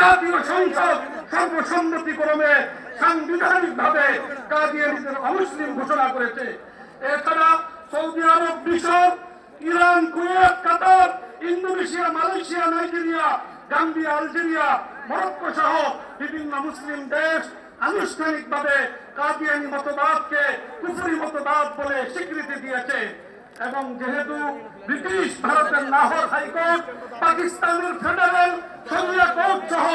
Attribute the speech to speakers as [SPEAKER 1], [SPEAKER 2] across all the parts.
[SPEAKER 1] জাতীয় সংসদ সর্বসম্মতিক্রমে সাংবিধানিক ভাবে কাদিয়ানিদের অমুসলিম ঘোষণা করেছে। এছাড়া সৌদি আরব, মিশর, Iran, Kuwait, Qatar, Indonesia, Malaysia, Nigeria, Gambia, Algeria, Morocco সহ বিভিন্ন মুসলিম দেশ আনুষ্ঠানিকভাবে কাদিয়ানি মতবাদকে কুফরি মতবাদ বলে স্বীকৃতি দিয়েছে এবং যেহেতু ব্রিটিশ, ভারতের লাহোর হাইকোর্ট, পাকিস্তানের ফেডারেল শরিয়া কোর্ট সহ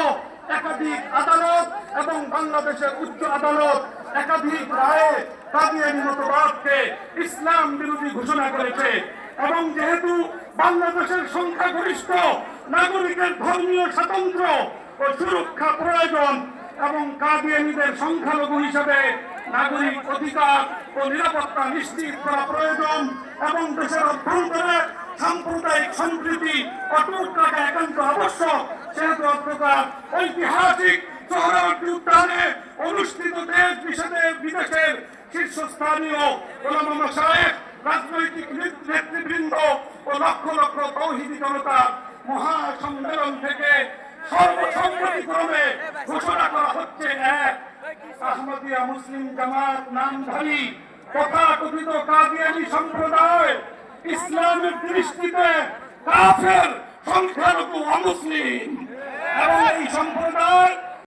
[SPEAKER 1] একাধিক আদালত এবং বাংলাদেশের উচ্চ আদালত একাধিক রায়ে কাদিয়ানি মতবাদকে ইসলাম বিরোধী ঘোষণা করেছে। এবং যেহেতু বাংলাদেশের সংখ্যাগরিষ্ঠ নাগরিকের ধর্মীয় স্বাতন্ত্র ও সুরক্ষা প্রয়োজন এবং কাদিয়ানিদের সংখ্যালঘু হিসেবে নাগরিক অধিকার ও নিরাপত্তা নিশ্চিত করা প্রয়োজন এবং দেশের অভ্যন্তরে সাম্প্রদায়িক সম্প্রীতি অটুট রাখা একান্ত আবশ্যক, সেহেতু অপ্রকার ঐতিহাসিক সোহরাওয়ার্দী অনুষ্ঠিত দেশ বিশেষের বিদেশের শীর্ষস্থানীয় রাজনৈতিক নেতৃবৃন্দ ও লক্ষ লক্ষ তৌহিদি জনতা মহাসম্মেলন থেকে সর্বসম্মতিক্রমে ঘোষণা করা হচ্ছে এক আহমদিয়া মুসলিম জামাত নামধারী তথাকথিত কাদিয়ানি সম্প্রদায় ইসলামের দৃষ্টিতে কাফের সংখ্যালঘু অমুসলিম। এবং এই সম্প্রদায়